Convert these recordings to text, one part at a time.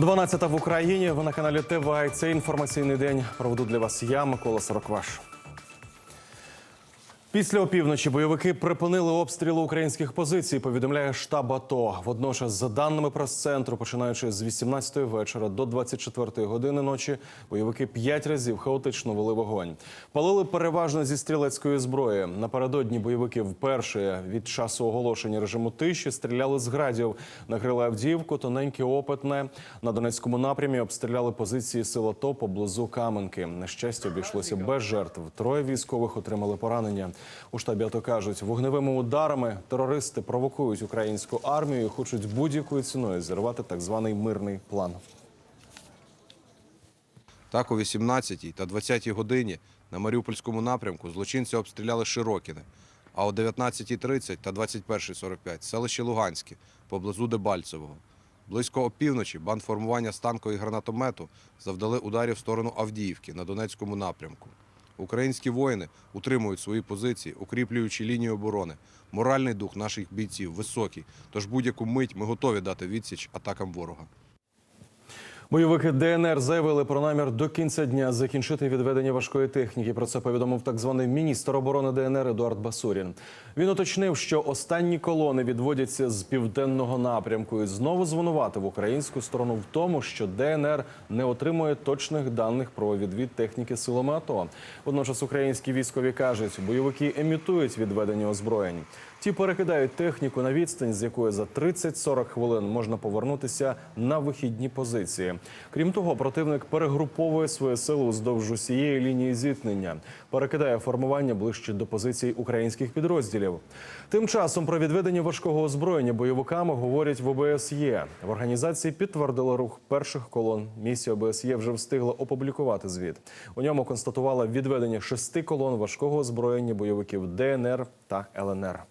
12 в Україні. Ви на каналі ТВА. Це інформаційний день проведу для вас я, Микола Сорокваш. Після опівночі бойовики припинили обстріли українських позицій. Повідомляє штаб АТО. Водночас, за даними прес-центру, починаючи з 18-ї вечора до 24-ї години ночі, бойовики п'ять разів хаотично вели вогонь. Палили переважно зі стрілецької зброї. Напередодні бойовики вперше від часу оголошення режиму тиші стріляли з градів. Накрили Авдіївку, тоненьке опитне. На Донецькому напрямі обстріляли позиції сил АТО поблизу Каменки. На щастя, обійшлося без жертв. Троє військових отримали поранення. У штабі АТО кажуть, вогневими ударами терористи провокують українську армію і хочуть будь-якою ціною зірвати так званий мирний план. Так, о 18 та 20 годині на Маріупольському напрямку злочинці обстріляли Широкіне, а о 19.30 та 21.45 селище Луганське поблизу Дебальцевого. Близько опівночі бандформування з танку і гранатомету завдали ударів в сторону Авдіївки на Донецькому напрямку. Українські воїни утримують свої позиції, укріплюючи лінію оборони. Моральний дух наших бійців високий, тож будь-яку мить ми готові дати відсіч атакам ворога. Бойовики ДНР заявили про намір до кінця дня закінчити відведення важкої техніки. Про це повідомив так званий міністр оборони ДНР Едуард Басурін. Він уточнив, що останні колони відводяться з південного напрямку і знову звинуватив українську сторону в тому, що ДНР не отримує точних даних про відвід техніки силами АТО. Водночас українські військові кажуть, бойовики емітують відведення озброєнь. Ті перекидають техніку на відстань, з якої за 30-40 хвилин можна повернутися на вихідні позиції. Крім того, противник перегруповує свої сили уздовж усієї лінії зіткнення, перекидає формування ближче до позицій українських підрозділів. Тим часом про відведення важкого озброєння бойовиками говорять в ОБСЄ. В організації підтвердили рух перших колон. Місія ОБСЄ вже встигла опублікувати звіт. У ньому констатувала відведення шести колон важкого озброєння бойовиків ДНР та ЛНР.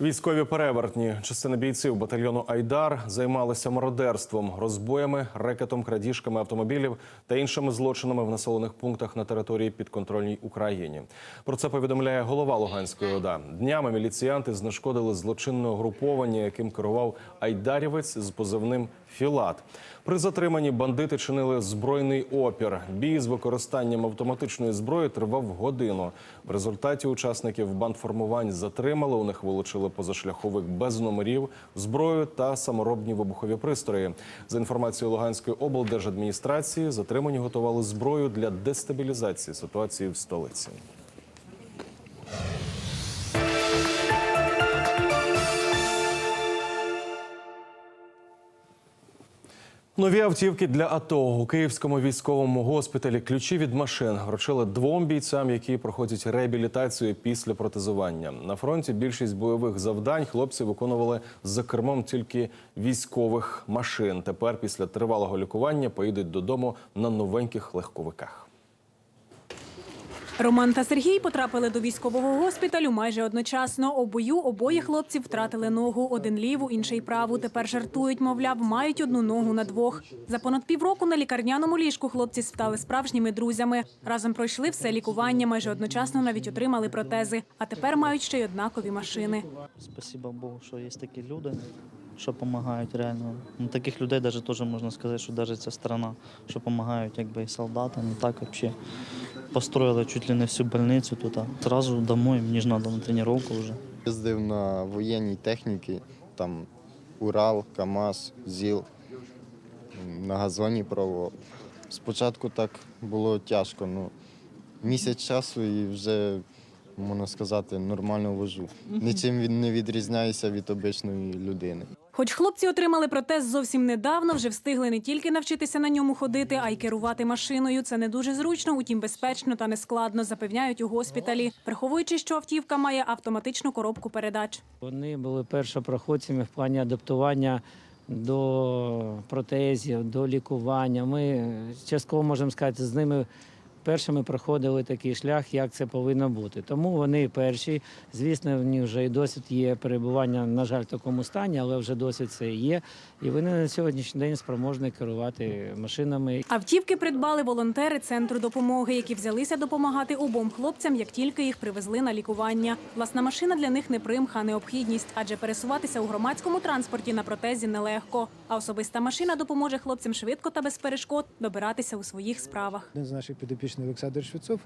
Військові перевертні частина бійців батальйону Айдар займалися мародерством, розбоями, рекетом, крадіжками автомобілів та іншими злочинами в населених пунктах на території підконтрольній Україні. Про це повідомляє голова Луганської ОДА. Днями міліціянти знешкодили злочинне угруповання, яким керував айдарівець з позивним Філат. При затриманні бандити чинили збройний опір. Бій з використанням автоматичної зброї тривав годину. В результаті учасників бандформувань затримали. У них вилучили позашляховик без номерів, зброю та саморобні вибухові пристрої. За інформацією Луганської облдержадміністрації, затримані готували зброю для дестабілізації ситуації в столиці. Нові автівки для АТО у Київському військовому госпіталі ключі від машин вручили двом бійцям, які проходять реабілітацію після протезування. На фронті більшість бойових завдань хлопці виконували за кермом тільки військових машин. Тепер, після тривалого лікування, поїдуть додому на новеньких легковиках. Роман та Сергій потрапили до військового госпіталю майже одночасно. У бою обоє хлопців втратили ногу, один ліву, інший праву. Тепер жартують, мовляв, мають одну ногу на двох. За понад півроку на лікарняному ліжку хлопці стали справжніми друзями. Разом пройшли все лікування, майже одночасно навіть отримали протези. А тепер мають ще й однакові машини. Спасибо Богу, що є такі люди, що допомагають реально. Ну, таких людей даже теж можна сказати, що навіть ця страна, що допомагають якби і солдатам, і так взагалі. Построїли чуть ли не всю больницю тут. Зразу домой, мені ж треба на тренування вже. Їздив на воєнній техніці, там Урал, КАМАЗ, ЗІЛ, на газоні пробував. Спочатку так було тяжко, ну місяць часу і вже, можна сказати, нормально вожу. Нічим він не відрізняється від обичної людини. Хоч хлопці отримали протез зовсім недавно, вже встигли не тільки навчитися на ньому ходити, а й керувати машиною. Це не дуже зручно, утім безпечно та нескладно, запевняють у госпіталі, приховуючи, що автівка має автоматичну коробку передач. Вони були першопроходцями в плані адаптування до протезів, до лікування. Ми частково можемо сказати, з ними першими проходили такий шлях, як це повинно бути. Тому вони перші. Звісно, в них вже і досвід є перебування, на жаль, в такому стані, але вже досвід це є. І вони на сьогоднішній день спроможні керувати машинами. Автівки придбали волонтери центру допомоги, які взялися допомагати обом хлопцям, як тільки їх привезли на лікування. Власна машина для них не примха, необхідність, адже пересуватися у громадському транспорті на протезі нелегко. А особиста машина допоможе хлопцям швидко та без перешкод добиратися у своїх справах. Один з наших підопічних Олександр Швецов.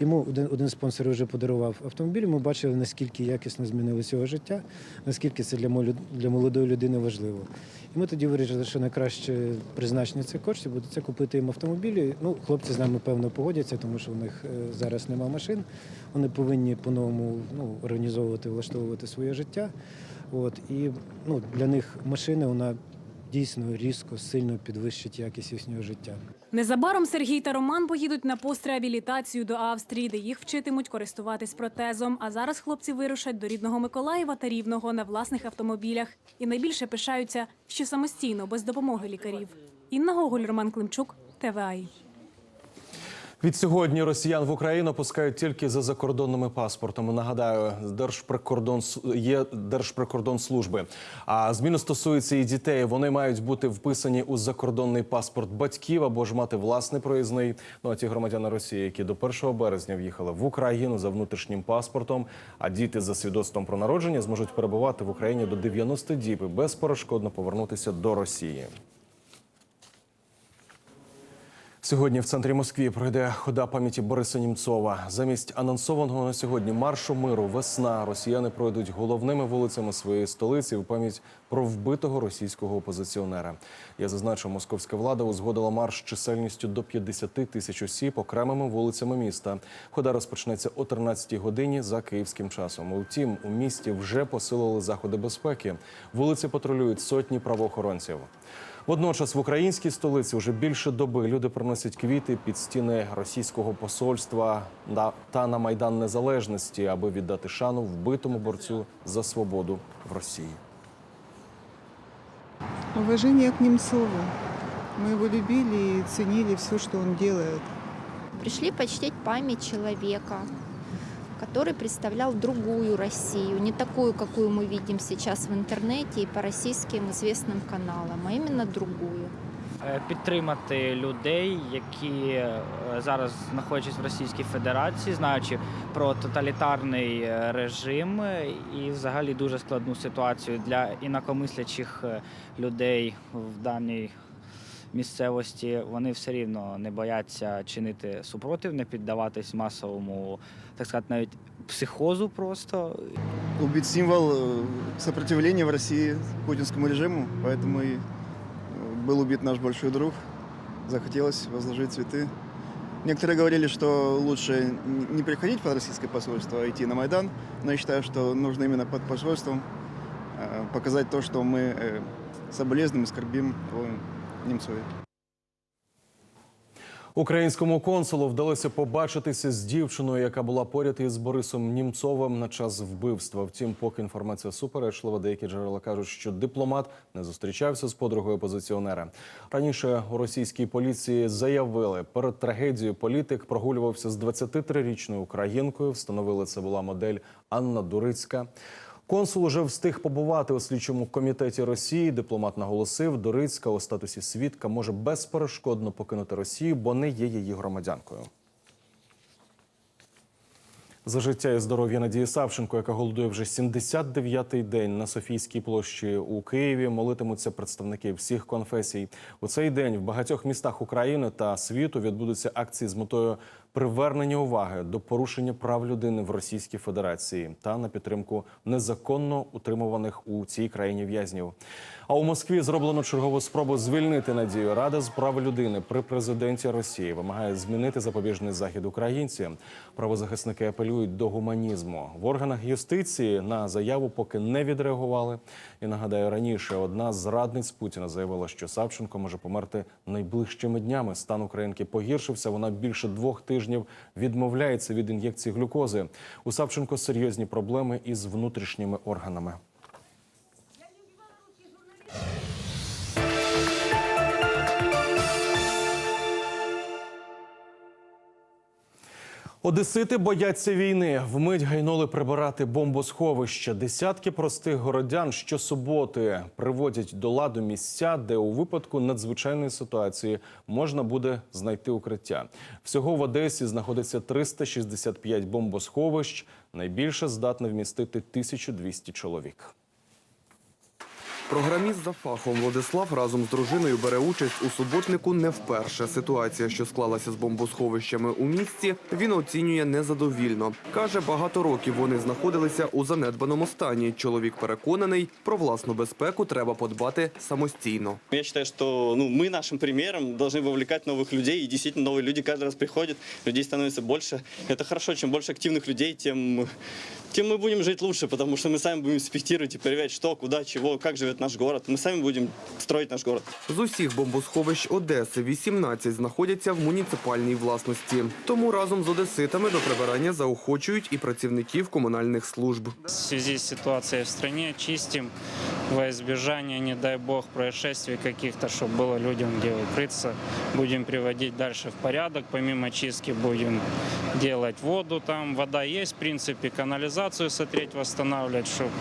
Йому один, один з спонсорів вже подарував автомобіль. Ми бачили, наскільки якісно змінилося його життя, наскільки це для для молодої людини важливо. І ми тоді вирішили, що найкраще призначення цих коштів буде це купити їм автомобілі. Ну, хлопці з нами певно погодяться, тому що у них е, зараз нема машин. Вони повинні по-новому ну, організовувати, влаштовувати своє життя. От і ну, для них машина вона дійсно різко, сильно підвищить якість їхнього життя. Незабаром Сергій та Роман поїдуть на постреабілітацію до Австрії, де їх вчитимуть користуватись протезом. А зараз хлопці вирушать до рідного Миколаєва та Рівного на власних автомобілях. І найбільше пишаються, що самостійно, без допомоги лікарів. Інна Гоголь, Роман Климчук, ТВАІ. Від сьогодні росіян в Україну пускають тільки за закордонними паспортами. Нагадаю, держприкордон є держприкордонслужби. А зміни стосуються і дітей. Вони мають бути вписані у закордонний паспорт батьків або ж мати власний проїзний. Ну а ті громадяни Росії, які до 1 березня в'їхали в Україну за внутрішнім паспортом, а діти за свідоцтвом про народження зможуть перебувати в Україні до 90 діб і безперешкодно повернутися до Росії. Сьогодні в центрі Москві пройде хода пам'яті Бориса Німцова. Замість анонсованого на сьогодні маршу миру весна росіяни пройдуть головними вулицями своєї столиці в пам'ять про вбитого російського опозиціонера. Я зазначу, московська влада узгодила марш чисельністю до 50 тисяч осіб окремими вулицями міста. Хода розпочнеться о 13-й годині за київським часом. Утім, у місті вже посилили заходи безпеки. Вулиці патрулюють сотні правоохоронців. Водночас в українській столиці вже більше доби люди приносять квіти під стіни російського посольства на- та на майдан незалежності, аби віддати шану вбитому борцю за свободу в Росії. Уважение к Немцову. Мы его любили и ценили все, что он делает. Пришли почтить память человека, который представлял другую Россию, не такую, какую мы видим сейчас в интернете и по российским известным каналам, а именно другую. Е, підтримати людей, які е, зараз знаходяться в Російській Федерації, знаючи про тоталітарний е, режим е, і взагалі дуже складну ситуацію для інакомислячих е, людей в даній місцевості. Вони все рівно не бояться чинити супротив, не піддаватись масовому, так сказати, навіть психозу просто убит символ э, сопротивления в России путинскому режиму, поэтому и э, был убит наш большой друг. Захотелось возложить цветы. Некоторые говорили, что лучше н- не приходить под российское посольство, а идти на Майдан, но я считаю, что нужно именно под посольством э, показать то, что мы э, соболезнуем и скорбим о Немцове. Українському консулу вдалося побачитися з дівчиною, яка була поряд із Борисом Німцовим на час вбивства. Втім, поки інформація суперечлива, деякі джерела кажуть, що дипломат не зустрічався з подругою опозиціонера. Раніше у російській поліції заявили, перед трагедією політик прогулювався з 23-річною українкою. Встановили це була модель Анна Дурицька. Консул уже встиг побувати у слідчому комітеті Росії. Дипломат наголосив, Дорицька у статусі свідка може безперешкодно покинути Росію, бо не є її громадянкою. За життя і здоров'я Надії Савченко, яка голодує вже 79-й день на Софійській площі у Києві, молитимуться представники всіх конфесій. У цей день в багатьох містах України та світу відбудуться акції з метою привернення уваги до порушення прав людини в Російській Федерації та на підтримку незаконно утримуваних у цій країні в'язнів. А у Москві зроблено чергову спробу звільнити Надію. Рада з прав людини при президенті Росії вимагає змінити запобіжний захід українці. Правозахисники апелюють до гуманізму в органах юстиції. На заяву поки не відреагували. І нагадаю, раніше одна з зрадниць Путіна заявила, що Савченко може померти найближчими днями. Стан українки погіршився. Вона більше двох тижнів відмовляється від ін'єкції глюкози. У Савченко серйозні проблеми із внутрішніми органами. Одесити бояться війни. Вмить гайнули прибирати бомбосховища. Десятки простих городян щосуботи приводять до ладу місця, де у випадку надзвичайної ситуації можна буде знайти укриття. Всього в Одесі знаходиться 365 бомбосховищ. Найбільше здатне вмістити 1200 чоловік. Програміст за фахом Владислав разом з дружиною бере участь у суботнику не вперше. Ситуація, що склалася з бомбосховищами у місті, він оцінює незадовільно. Каже, багато років вони знаходилися у занедбаному стані. Чоловік переконаний, про власну безпеку треба подбати самостійно. Я считаю, что ну, мы нашим примером должны вовлекать новых людей, и действительно новые люди каждый раз приходят, людей становится больше. Это хорошо, чем больше активных людей, тем, тем мы будем жить лучше, потому что мы сами будем инспектировать и проверять, что, куда, чего, как живет наш город. Мы сами будем строить наш город. З усіх бомбосховищ Одеси 18 знаходяться в муніципальній власності. Тому разом з одеситами до прибирання заохочують і працівників комунальних служб. В связи с ситуацией в стране чистим во избежание, не дай бог, происшествий каких-то, чтобы было людям где укрыться. Будем приводить дальше в порядок. Помимо чистки будем делать воду там. Вода есть, в принципе, канализацию сотреть, восстанавливать, чтобы...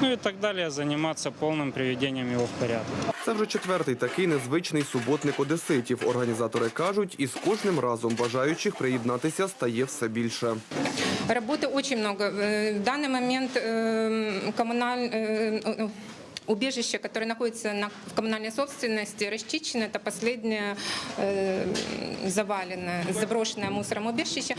Ну и так далее, заниматься полным приведением его в порядок. Це вже четвертий такий незвичний суботник одеситів. Організатори кажуть, і з кожним разом бажаючих приєднатися стає все більше. Работы очень много. Э, В данный момент э, коммуналь... э, э, Убежище, которое находится на, в коммунальной собственности, расчищено. Это последнее э, заваленное, заброшенное мусором убежище.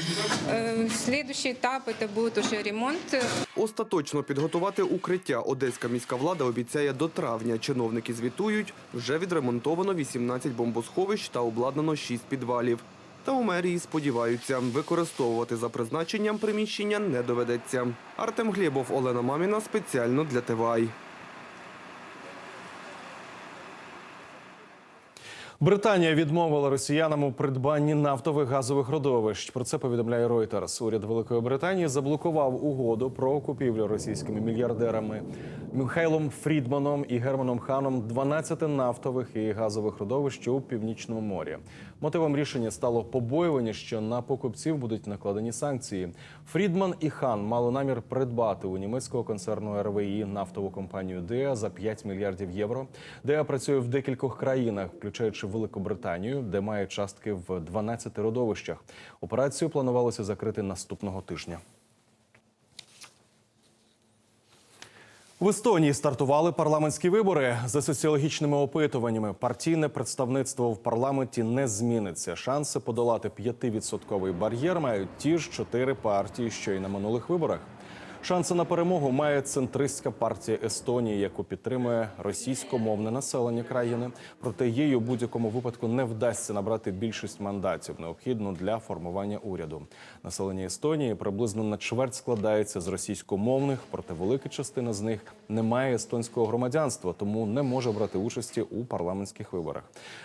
Э, следующий этап это будет уже ремонт. Остаточно підготувати укриття одеська міська влада обіцяє до травня. Чиновники звітують, вже відремонтовано 18 бомбосховищ та обладнано 6 підвалів. Та у мерії сподіваються, використовувати за призначенням приміщення не доведеться. Артем Глєбов, Олена Маміна спеціально для ТВАЙ. Британія відмовила росіянам у придбанні нафтових газових родовищ. Про це повідомляє Reuters. Уряд Великої Британії заблокував угоду про купівлю російськими мільярдерами Михайлом Фрідманом і Германом Ханом 12 нафтових і газових родовищ у північному морі. Мотивом рішення стало побоювання, що на покупців будуть накладені санкції. Фрідман і Хан мали намір придбати у німецького концерну РВІ нафтову компанію ДЕА за 5 мільярдів євро. ДЕА працює в декількох країнах, включаючи Великобританію, де має частки в 12 родовищах. Операцію планувалося закрити наступного тижня. В Естонії стартували парламентські вибори за соціологічними опитуваннями. Партійне представництво в парламенті не зміниться. Шанси подолати 5-відсотковий бар'єр мають ті ж чотири партії, що й на минулих виборах. Шанси на перемогу має центристська партія Естонії, яку підтримує російськомовне населення країни. Проте їй у будь-якому випадку не вдасться набрати більшість мандатів, необхідну для формування уряду. Населення Естонії приблизно на чверть складається з російськомовних, проте велика частина з них не має естонського громадянства, тому не може брати участі у парламентських виборах.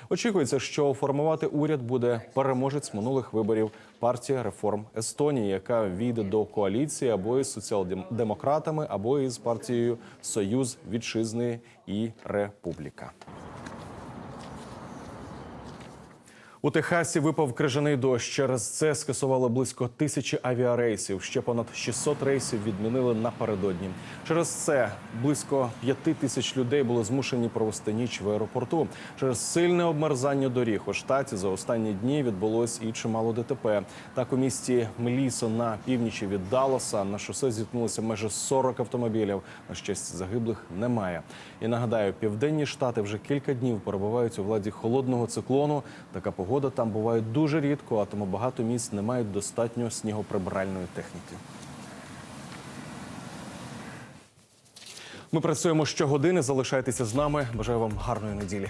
Очікується, що формувати уряд буде переможець минулих виборів партія реформ Естонії, яка війде до коаліції або із соціал-демократами, або із партією Союз Вітчизни і Републіка. У Техасі випав крижаний дощ. Через це скасували близько тисячі авіарейсів. Ще понад 600 рейсів відмінили напередодні. Через це близько п'яти тисяч людей були змушені провести ніч в аеропорту. Через сильне обмерзання доріг у штаті за останні дні відбулось і чимало ДТП. Так у місті Мелісо на північі від Далласа на шосе зіткнулося майже 40 автомобілів. На щастя, загиблих немає. І нагадаю, південні штати вже кілька днів перебувають у владі холодного циклону. Така погода там буває дуже рідко, а тому багато міст не мають достатньо снігоприбиральної техніки. Ми працюємо щогодини. Залишайтеся з нами. Бажаю вам гарної неділі.